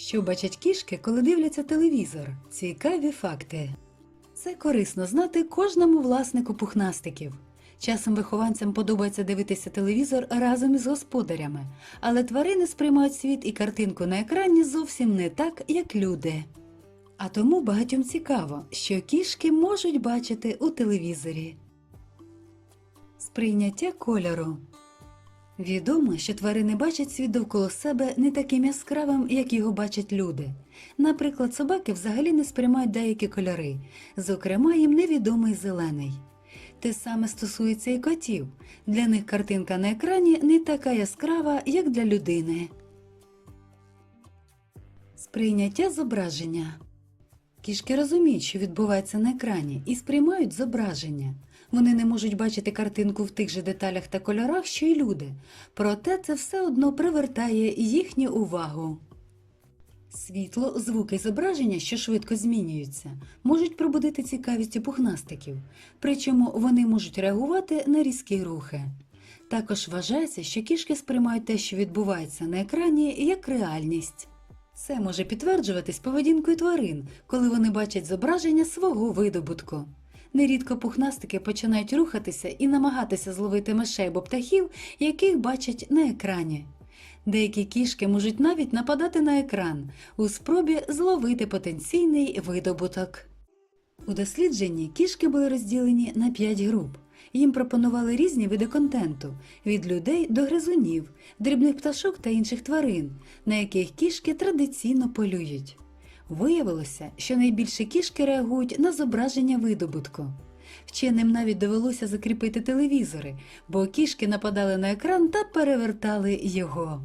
Що бачать кішки, коли дивляться телевізор? Цікаві факти. Це корисно знати кожному власнику пухнастиків. Часом вихованцям подобається дивитися телевізор разом із господарями, але тварини сприймають світ і картинку на екрані зовсім не так, як люди. А тому багатьом цікаво, що кішки можуть бачити у телевізорі. Сприйняття кольору. Відомо, що тварини бачать світ довкола себе не таким яскравим, як його бачать люди. Наприклад, собаки взагалі не сприймають деякі кольори, зокрема, їм невідомий зелений. Те саме стосується і котів. Для них картинка на екрані не така яскрава, як для людини. Сприйняття зображення. Кішки розуміють, що відбувається на екрані, і сприймають зображення. Вони не можуть бачити картинку в тих же деталях та кольорах, що й люди, проте це все одно привертає їхню увагу. Світло, звуки і зображення, що швидко змінюються, можуть пробудити цікавість у пухнастиків, причому вони можуть реагувати на різкі рухи. Також вважається, що кішки сприймають те, що відбувається на екрані, як реальність. Це може підтверджуватись поведінкою тварин, коли вони бачать зображення свого видобутку. Нерідко пухнастики починають рухатися і намагатися зловити мишей або птахів, яких бачать на екрані. Деякі кішки можуть навіть нападати на екран у спробі зловити потенційний видобуток. У дослідженні кішки були розділені на 5 груп. Їм пропонували різні види контенту від людей до гризунів, дрібних пташок та інших тварин, на яких кішки традиційно полюють. Виявилося, що найбільше кішки реагують на зображення видобутку. Вченим навіть довелося закріпити телевізори, бо кішки нападали на екран та перевертали його.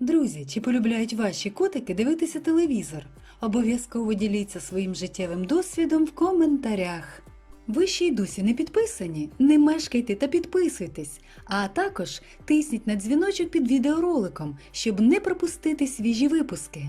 Друзі, чи полюбляють ваші котики дивитися телевізор? Обов'язково діліться своїм життєвим досвідом в коментарях. Ви ще й досі не підписані? Не мешкайте та підписуйтесь, а також тисніть на дзвіночок під відеороликом, щоб не пропустити свіжі випуски.